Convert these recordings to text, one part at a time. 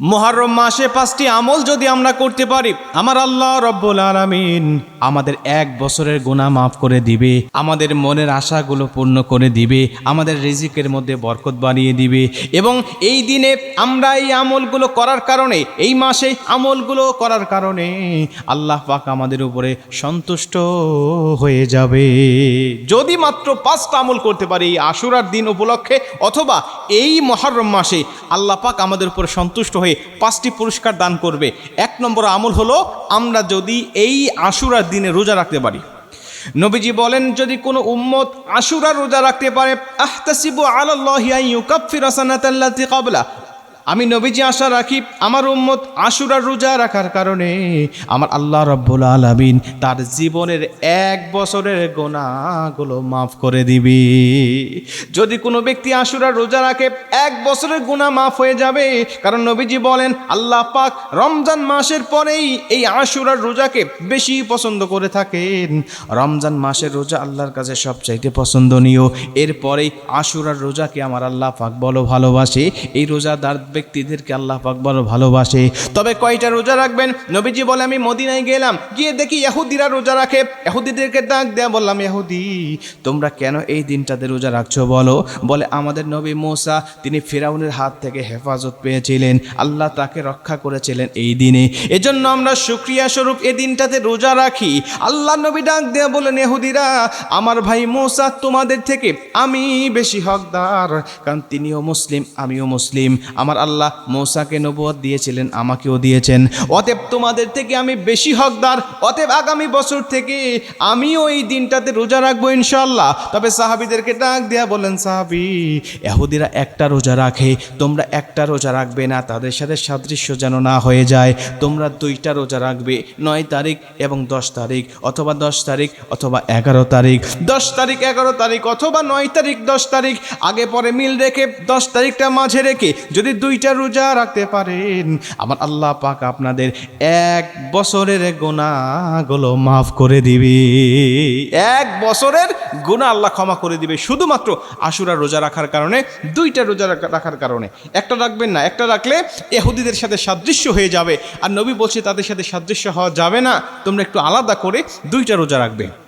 মহরম মাসে পাঁচটি আমল যদি আমরা করতে পারি, আমার আল্লাহ রব্বুল আলামিন আমাদের এক বছরের গুণা মাফ করে দিবে, আমাদের মনের আশাগুলো পূর্ণ করে দিবে, আমাদের রিজিকের মধ্যে বরকত বানিয়ে দিবে এবং এই দিনে আমরা এই আমলগুলো করার কারণে, এই মাসে আমলগুলো করার কারণে আল্লাহ পাক আমাদের উপরে সন্তুষ্ট হয়ে যাবে। যদি মাত্র পাঁচটা আমল করতে পারি, এই আশুরার দিন উপলক্ষে অথবা এই মহরম মাসে আল্লাহ পাক আমাদের উপরে সন্তুষ্ট পাঁচটি পুরস্কার দান করবে। এক নম্বর আমল হলো, আমরা যদি এই আশুরার দিনে রোজা রাখতে পারি। নবীজি বলেন, যদি কোনো উম্মত আশুরা রোজা রাখতে পারে, আহতাসিবু আলাল্লাহি আন ইউকাফিরা সানাতাল্লাতি ক্বাবলা। আমি নবীজি আশা রাখি, আমার উম্মত আশুরার রোজা রাখার কারণে আমার আল্লাহ রব্বুল আলামিন তার জীবনের এক বছরের গোনাগুলো মাফ করে দিবি। যদি কোনো ব্যক্তি আশুরার রোজা রাখে, এক বছরের গুনাহ মাফ হয়ে যাবে। কারণ নবীজি বলেন, আল্লাহ পাক রমজান মাসের পরেই এই আশুরার রোজাকে বেশি পছন্দ করে থাকেন। রমজান মাসের রোজা আল্লাহর কাছে সবচাইতে পছন্দনীয়। এরপরেই আশুরার রোজাকে আমার আল্লাহ পাক বলো ভালোবাসে। এই রোজা রোজাদার ব্যক্তিদেরকে আল্লাহ পাক বলো ভালোবাসে। তবে কয়টা রোজা রাখবেন? নবীজি বলে, আমি মদিনায় গেলাম, গিয়ে দেখি ইহুদিরা রোজা রাখে। ইহুদিদেরকে ডাক দেয়া বললাম, ইহুদি, তোমরা কেন এই দিনটাতে রোজা রাখছো বলো? বলে, আমাদের নবী মোসা, তিনি ফেরাউনের হাত থেকে হেফাজত পেয়েছিলেন। আল্লাহ তাকে রক্ষা করেছিলেন এই দিনে। এজন্য আমরা শুক্রিয়া স্বরূপ এই দিনটাতে রোজা রাখি। আল্লাহ নবী ডাক দেয়া বলেন ইহুদিরা, আমার ভাই মোসা তোমাদের থেকে আমি বেশি হকদার, কারণ তিনিও মুসলিম, আমিও মুসলিম। আমার আল্লাহ মৌসাকে নবুয়ত দিয়েছিলেন, আমাকেও দিয়েছেন। অতএব তোমাদের থেকে আমি বেশি হকদার, অতএব আগামী বছর থেকে আমিও এই দিনটাতে রোজা রাখব ইনশাল্লাহ তবে সাহাবিদেরকে ডাক দেয়া বলেন, সাহাবি এহুদিরা একটা রোজা রাখে, তোমরা একটা রোজা রাখবে না, তাদের সাথে সাদৃশ্য যেন না হয়ে যায়। তোমরা দুইটা রোজা রাখবে, নয় তারিখ এবং দশ তারিখ, অথবা দশ তারিখ অথবা এগারো তারিখ। দশ তারিখ, এগারো তারিখ অথবা নয় তারিখ, দশ তারিখ, আগে পরে মিল রেখে দশ তারিখটা মাঝে রেখে যদি দুইটা রোজা রাখতে পারেন। আমার আল্লাহ পাক আপনাদের এক বছরের গোনাগুলো মাফ করে দিবে। এক বছরের গুণা আল্লাহ ক্ষমা করে দিবে শুধুমাত্র আশুরা রোজা রাখার কারণে, দুইটা রোজা রাখা- রাখার কারণে। একটা রাখবেন না, একটা রাখলে এহুদিদের সাথে সাদৃশ্য হয়ে যাবে। আর নবী বলছে, তাদের সাথে সাদৃশ্য হওয়া যাবে না, তোমরা একটু আলাদা করে দুইটা রোজা রাখবে।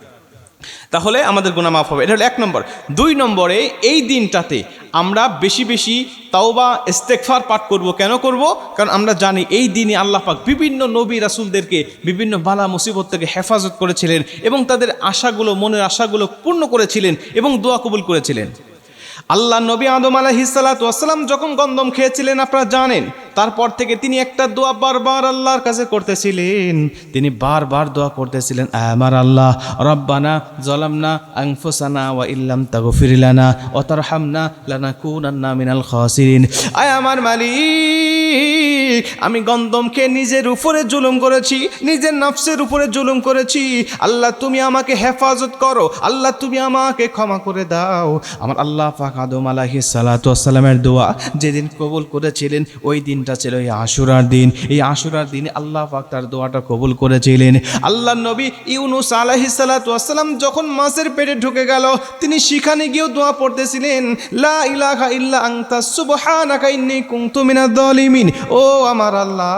তাহলে আমাদের গুণা মাফ হবে। এটা হলো এক নম্বর। দুই নম্বরে, এই দিনটাতে আমরা বেশি বেশি তাওবা ইস্তেকফার পাঠ করব। কেন করব? কারণ আমরা জানি এই দিনে আল্লাহ পাক বিভিন্ন নবী রাসূলদেরকে বিভিন্ন বালা মুসিবত থেকে হেফাজত করেছিলেন এবং তাদের আশাগুলো, মনের আশাগুলো পূর্ণ করেছিলেন এবং দোয়া কবুল করেছিলেন। আল্লাহ নবী আদম আলাহিসাল্লাম যখন গন্দম খেয়েছিলেন, আপনারা জানেন তারপর থেকে তিনি একটা দোয়া বারবার আল্লাহর কাছে করতেছিলেন। তিনি বারবার দোয়া করতেছিলেন, আমার আল্লাহ, রব্বানা জলামনা আংফুসানা ওয়া ইল্লাম তাগফিরিলানা ও তারহামনা লানাকুনান্না মিনাল খাসিরিন। আয় আমার মালিক, আমি গন্দমকে নিজের উপরে জুলুম করেছি, নিজের নফসের উপরে জুলুম করেছি। আল্লাহ, তুমি আমাকে হেফাজত করো, আল্লাহ, তুমি আমাকে ক্ষমা করে দাও। আমার আল্লাহ পাক আদম আলাহি সালাতামের দোয়া যেদিন কবুল করেছিলেন, ওই দিনটা ছিল এই আশুরার দিন। এই আশুরার দিনে আল্লাহ পাক তার দোয়াটা কবুল করেছিলেন। আল্লাহ নবী ইউনুস আলাহি সালাতাম যখন মাছের পেটে ঢুকে গেল, তিনি সেখানে গিয়েও দোয়া পড়তেছিলেন, লা ইলাহা ইল্লা আনতা, সুবহানাকা ইন্নী কুনতু জালিমিন ও আমার আল্লাহ,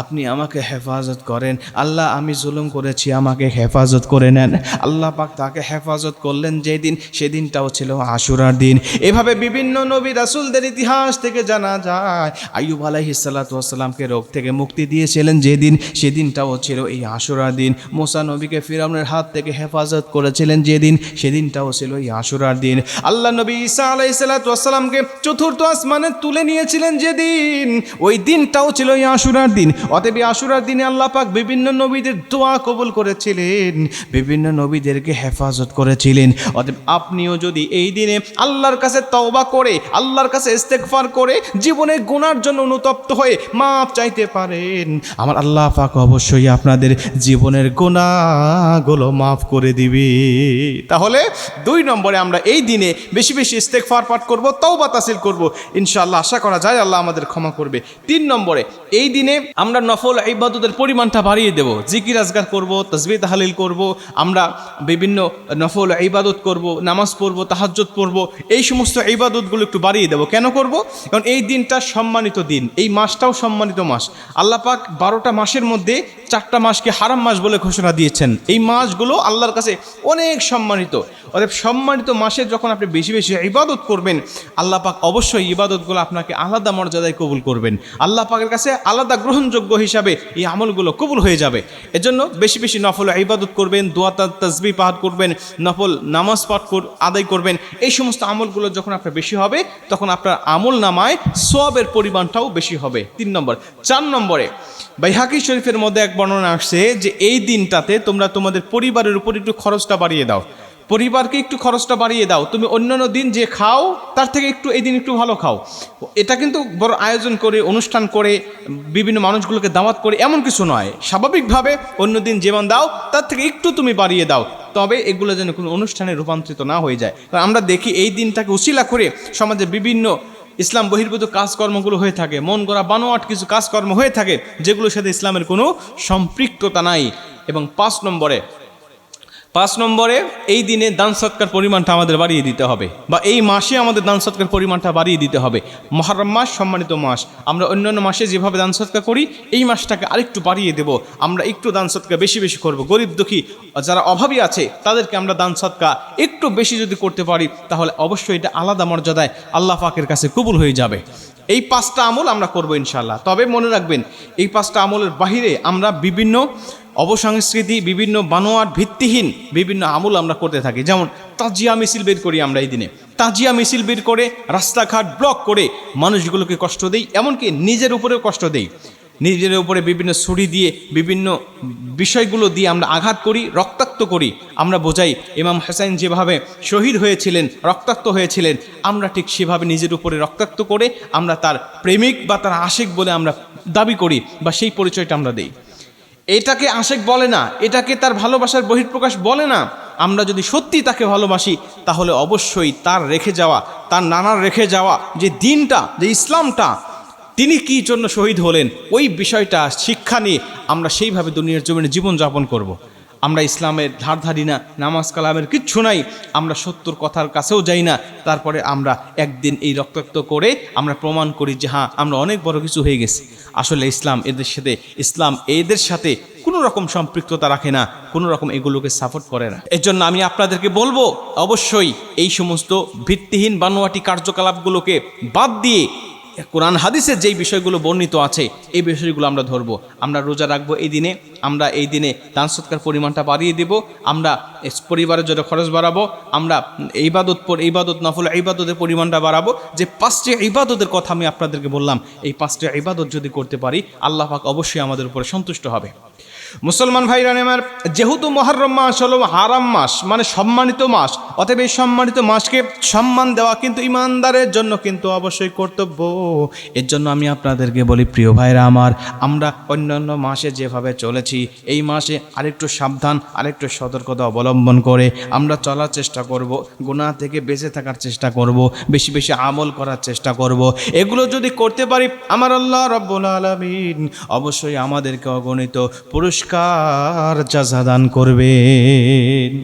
আপনি আমাকে হেফাজত করেন। আল্লাহ, আমি জুলুম করেছি, আমাকে হেফাজত করে নেন। আল্লাহ পাক তাকে হেফাজত করলেন যেদিন, সেদিনটাও ছিল আশুরার দিন। এভাবে বিভিন্ন নবী রাসূলদের ইতিহাস থেকে জানা যায়, আইয়ুব আলাইহিসসালামকে রোগ থেকে মুক্তি দিয়েছিলেন। যেদিন, সেদিনটাও ছিল এই আশুরার দিন। মোসা নবীকে ফিরাউনের হাত থেকে হেফাজত করেছিলেন যেদিন, সেদিনটাও ছিল এই আশুরার দিন। আল্লাহ নবী ঈসা আলাইসালামকে চতুর্থ আসমানে তুলে নিয়েছিলেন যেদিন, ওই দিনটাও ছিল এই আশুরার দিন। অতএব আশুরার দিনে আল্লাহ পাক বিভিন্ন নবীদের দোয়া কবুল করেছিলেন, বিভিন্ন নবীদেরকে হেফাজত করেছিলেন। অতএব আপনিও যদি এই দিনে আল্লাহর কাছে তওবা করে, আল্লাহর কাছে ইস্তেগফার করে জীবনে গুনার জন্য অনুতপ্ত হয়ে মাপ চাইতে পারেন। আমার আল্লাহ পাক অবশ্যই আপনাদের জীবনের গুনাহগুলো মাফ করে দিবে। তাহলে দুই নম্বরে আমরা এই দিনে বেশি বেশি ইস্তেগফার পাঠ করব, তওবা তাসিল করব। ইনশাআল্লাহ আশা করা যায় আল্লাহ আমাদের ক্ষমা করবে। তিন নম্বরে, এই দিনে আমরা নফল ইবাদতের পরিমাণটা বাড়িয়ে দেব। জিকির আজগার করব তসবি তাহালিল করব, আমরা বিভিন্ন নফল ইবাদত করব, নামাজ পড়ব, তাহাজ্জুদ পড়ব, এই সমস্ত ইবাদতগুলো একটু বাড়িয়ে দেব। কেন করব? কারণ এই দিনটা সম্মানিত দিন। এই মাসটাও সম্মানিত মাস। আল্লাহ পাক বারোটা মাসের মধ্যে চারটা মাসকে হারাম মাস বলে ঘোষণা দিয়েছেন। এই মাসগুলো আল্লাহর কাছে অনেক সম্মানিত। অতএব সম্মানিত মাসে যখন আপনি বেশি বেশি ইবাদত করবেন, আল্লাহ পাক অবশ্যই ইবাদতগুলো আপনাকে আলাদা মর্যাদায় কবুল করবেন। আল্লাহ পাকের কাছে আলাদা গ্রহণযোগ্য হিসাবে এই আমলগুলো কবুল হয়ে যাবে। এজন্য বেশি বেশি নফল ইবাদত করবেন, দোয়া তসবি পাঠ করবেন, নফল নামাজ পাঠ আদায় করবেন। এই সমস্ত আমলগুলো যখন আপনার বেশি হবে, তখন আপনার আমল নামায় সোয়াবের পরিমাণটাও বেশি হবে? তিন নম্বর। চার নম্বরে, বাইহাকি শরীফের মধ্যে এক বর্ণনা আসছে যে, এই দিনটাতে তোমরা তোমাদের পরিবারের উপর একটু খরচটা বাড়িয়ে দাও। পরিবারকে একটু খরচটা বাড়িয়ে দাও। তুমি অন্যান্য দিন যে খাও, তার থেকে একটু, এই দিন একটু ভালো খাও। এটা কিন্তু বড় আয়োজন করে, অনুষ্ঠান করে, বিভিন্ন মানুষগুলোকে দাওয়াত করে, এমন কিছু নয়। স্বাভাবিকভাবে অন্য দিন যেমন দাও, তার থেকে একটু তুমি বাড়িয়ে দাও। তবে এগুলো যেন কোনো অনুষ্ঠানে রূপান্তরিত না হয়ে যায়। আমরা দেখি এই দিনটাকে উশিলা করে সমাজে বিভিন্ন ইসলাম বহির্ভূত কাজকর্মগুলো হয়ে থাকে। মন গড়া বানোয়াট কিছু কাজকর্ম হয়ে থাকে, যেগুলোর সাথে ইসলামের কোনো সম্পৃক্ততা নাই। এবং পাঁচ নম্বরে পাঁচ নম্বরে, এই দিনে দান সৎকার পরিমাণটা আমাদের বাড়িয়ে দিতে হবে। বা এই মাসে আমাদের দান সৎকার পরিমাণটা বাড়িয়ে দিতে হবে। মহরম মাস, সম্মানিত মাস। আমরা অন্যান্য মাসে যেভাবে দান সৎকার করি, এই মাসটাকে আরেকটু বাড়িয়ে দেব। আমরা একটু দান সৎকার বেশি বেশি করব। গরিব দুঃখী যারা অভাবী আছে, তাদেরকে আমরা দান সৎকা একটু বেশি যদি করতে পারি, তাহলে অবশ্যই এটা আলাদা মর্যাদায় আল্লাহ পাকের কাছে কবুল হয়ে যাবে। এই পাঁচটা আমল আমরা করব ইনশাল্লাহ তবে মনে রাখবেন, এই পাঁচটা আমলের বাহিরে আমরা বিভিন্ন অবসংস্কৃতি, বিভিন্ন বানোয়াট ভিত্তিহীন বিভিন্ন আমল আমরা করতে থাকি। যেমন তাজিয়া মিছিল বের করি আমরা এই দিনে। তাজিয়া মিছিল বের করে রাস্তাঘাট ব্লক করে মানুষগুলোকে কষ্ট দেই, এমনকি নিজের উপরেও কষ্ট দেই। নিজের উপরে বিভিন্ন ছুরি দিয়ে, বিভিন্ন বিষয়গুলো দিয়ে আমরা আঘাত করি, রক্তাক্ত করি। আমরা বোঝাই, ইমাম হাসাইন যেভাবে শহীদ হয়েছিলেন, রক্তাক্ত হয়েছিলেন, আমরা ঠিক সেভাবে নিজের উপরে রক্তাক্ত করে আমরা তার প্রেমিক বা তার আশেক বলে আমরা দাবি করি বা সেই পরিচয়টা আমরা দেই। এটাকে আশেক বলে না, এটাকে তার ভালোবাসার বহিঃপ্রকাশ বলে না আমরা যদি সত্যি তাকে ভালোবাসি, তাহলে অবশ্যই তার রেখে যাওয়া, তার নানার রেখে যাওয়া যে দিনটা, যে ইসলামটা, তিনি কি জন্য শহীদ হলেন, ওই বিষয়টা, শিক্ষা নিয়ে আমরা সেইভাবে দুনিয়ার জমিনে জীবনযাপন করব। আমরা ইসলামের ধার ধারি না, নামাজ কালামের কিচ্ছু নাই, আমরা সত্যর কথার কাছেও যাই না। তারপরে আমরা একদিন এই রক্তাক্ত করে আমরা প্রমাণ করি যে হ্যাঁ আমরা অনেক বড় কিছু হয়ে গেছি। আসলে ইসলাম এদের সাথে, ইসলাম এদের সাথে কোনো রকম সম্পৃক্ততা রাখে না, কোনো রকম এগুলোকে সাপোর্ট করে না। এর জন্য আমি আপনাদেরকে বলব, অবশ্যই এই সমস্ত ভিত্তিহীন বানোয়াটি কার্যকলাপগুলোকে বাদ দিয়ে কোরআন হাদিসের যেই বিষয়গুলো বর্ণিত আছে, এই বিষয়গুলো আমরা ধরবো। আমরা রোজা রাখব এই দিনে, আমরা এই দিনে দান সৎকার পরিমাণটা বাড়িয়ে দেব, আমরা পরিবারের জন্য খরচ বাড়াবো, আমরা ইবাদত পর ইবাদত, নফল ইবাদতের পরিমাণটা বাড়াবো। যে পাঁচটি ইবাদতের কথা আমি আপনাদেরকে বললাম, এই পাঁচটি ইবাদত যদি করতে পারি, আল্লাহ পাক অবশ্যই আমাদের উপরে সন্তুষ্ট হবে। মুসলমান ভাইরান আমার যেহেতু মহরম মাস হলো হারাম মাস মানে সম্মানিত মাস, অতএব এই সম্মানিত মাসকে সম্মান দেওয়া কিন্তু ইমানদারের জন্য কিন্তু অবশ্যই কর্তব্য। এর জন্য আমি আপনাদেরকে বলি, প্রিয় ভাইরা আমার, আমরা অন্যান্য মাসে যেভাবে চলেছি, এই মাসে আরেকটু সাবধান, আরেকটু সতর্কতা অবলম্বন করে আমরা চলার চেষ্টা করব গুণা থেকে বেঁচে থাকার চেষ্টা করব, বেশি বেশি আমল করার চেষ্টা করব। এগুলো যদি করতে পারি, আমার আল্লাহ রব্বুল আলমিন অবশ্যই আমাদেরকে অগণিত পুরস্কার যাজা করবেন।